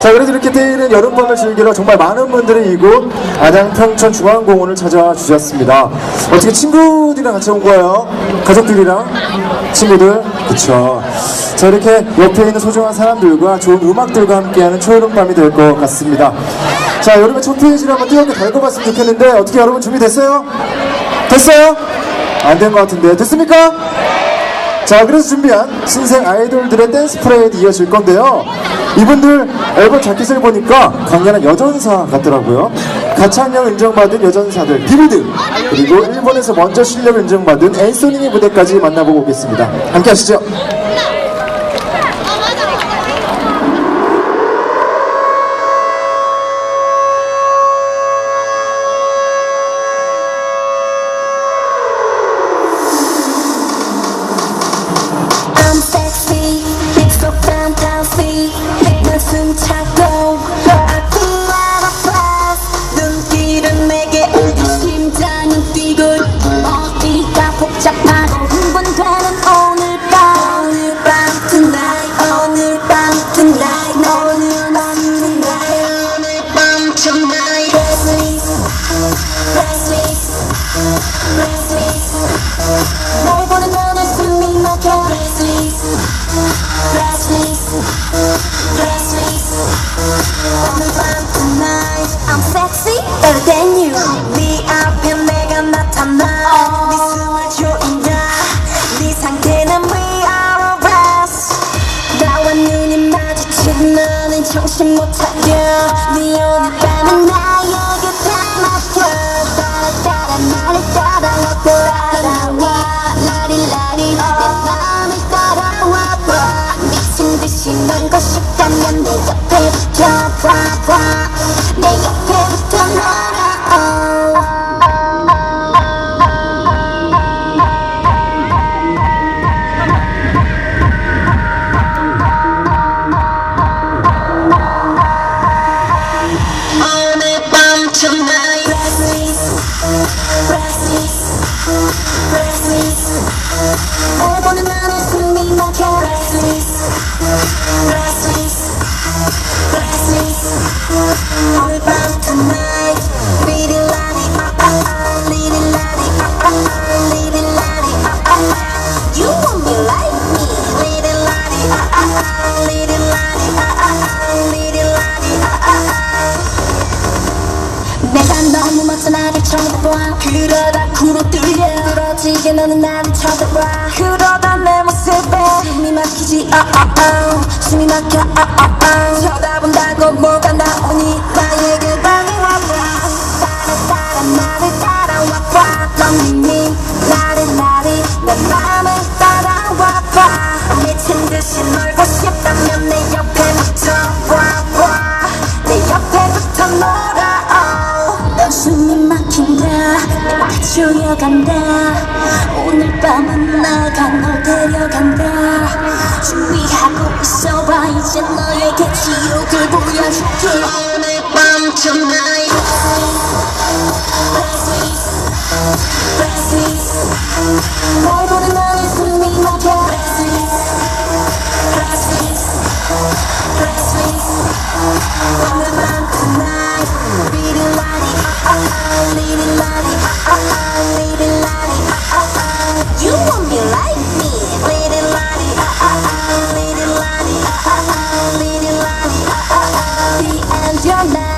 자, 그래도 이렇게 때이른 여름밤을 즐기러 정말 많은 분들이 이곳 안양 평천 중앙공원을 찾아와 주셨습니다. 어떻게 친구들이랑 같이 온 거예요? 가족들이랑? 친구들? 그쵸. 자, 이렇게 옆에 있는 소중한 사람들과 좋은 음악들과 함께하는 초여름밤이 될 것 같습니다. 자, 여름의 첫 페이지를 한번 뜨겁게 달궈봤으면 좋겠는데, 어떻게 여러분 준비됐어요? 됐어요? 안 된 것 같은데. 됐습니까? 자, 그래서 준비한 신생 아이돌들의 댄스 프레이드 이어질 건데요. 이분들 앨범 자켓을 보니까 강렬한 여전사 같더라고요. 가창력 인정받은 여전사들 비비드 그리고 일본에서 먼저 실력을 인정받은 앤소니니 무대까지 만나보고 오겠습니다. 함께 하시죠. 정신 못 차려. 네 오늘 밤은 나에게 다 맡겨 따라 따라 나를 따라와 따라와. 라리 라리 내 맘을 따라와 봐 미친 듯이 놀고 싶다면 내 옆에 붙어봐 봐 쳐다봐 그러다 구로 뚫려. 부러지게 너는 나를 쳐다봐. 그러다 내 모습에 숨이 막히지 아아아 숨이 막혀 아아아 쳐다본다고 뭐가 나오니 조여간다. 오늘 밤은 나가 널 데려간다. 준비하고 있어봐. 이제 너에게 지옥을 보여줄게. 오늘 밤 tonight. Restless, restless 널 보는 나 your man.